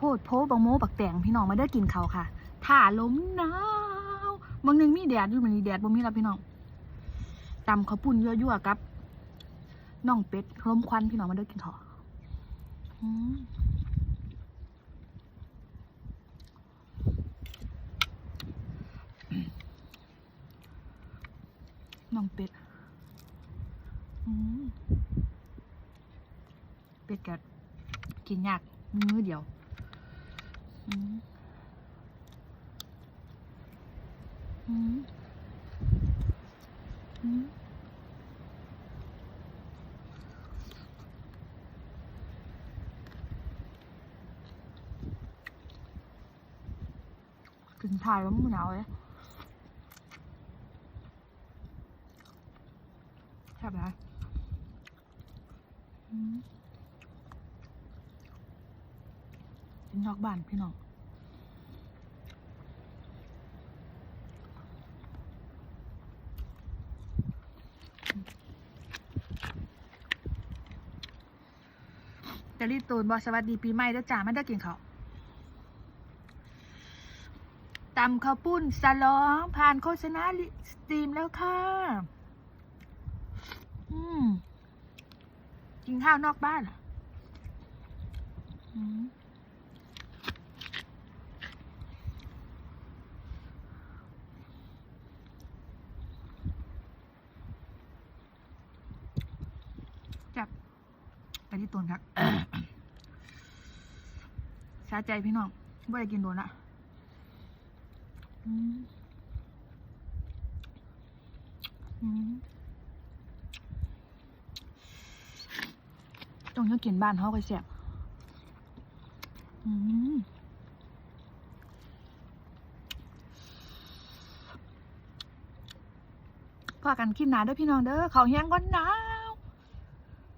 พดโพบังโมบักแตงพี่น้องมาได้อกินเขาค่ะถ่าลมหนาวบางหนึงมีแดดอยู่มันมีแดดบ่มีแล้วพี่น้องตำข้าวปุ้นยั่วๆกับน่องเป็ดลมควันพี่น้องมาได้อกินเขาวอืมน่องเป็ดเป็ดกัดกินยากมือเดียว อืมอืมอืมกินทายแล้วมันหนาวเลยแซ่บไหมอืม กินนอกบ้านพี่น้องจะรีตูนบอสวัสดีปีใหม่แล้วจ้าไม่ได้กินเขาตำข้าวปุ้นสลอง ผ่านโฆษณาสตรีมแล้วค่ะ อืม กินข้าวนอกบ้านออืมจับ ไปที่ต้นครับสาใจพี่น้องไม่ได้กินโดนละต้องยังกินบ้านเขาก็แซ่บอืมพากันกินหนาเด้อพี่น้องเด้อเขาแห้งก่อนนะ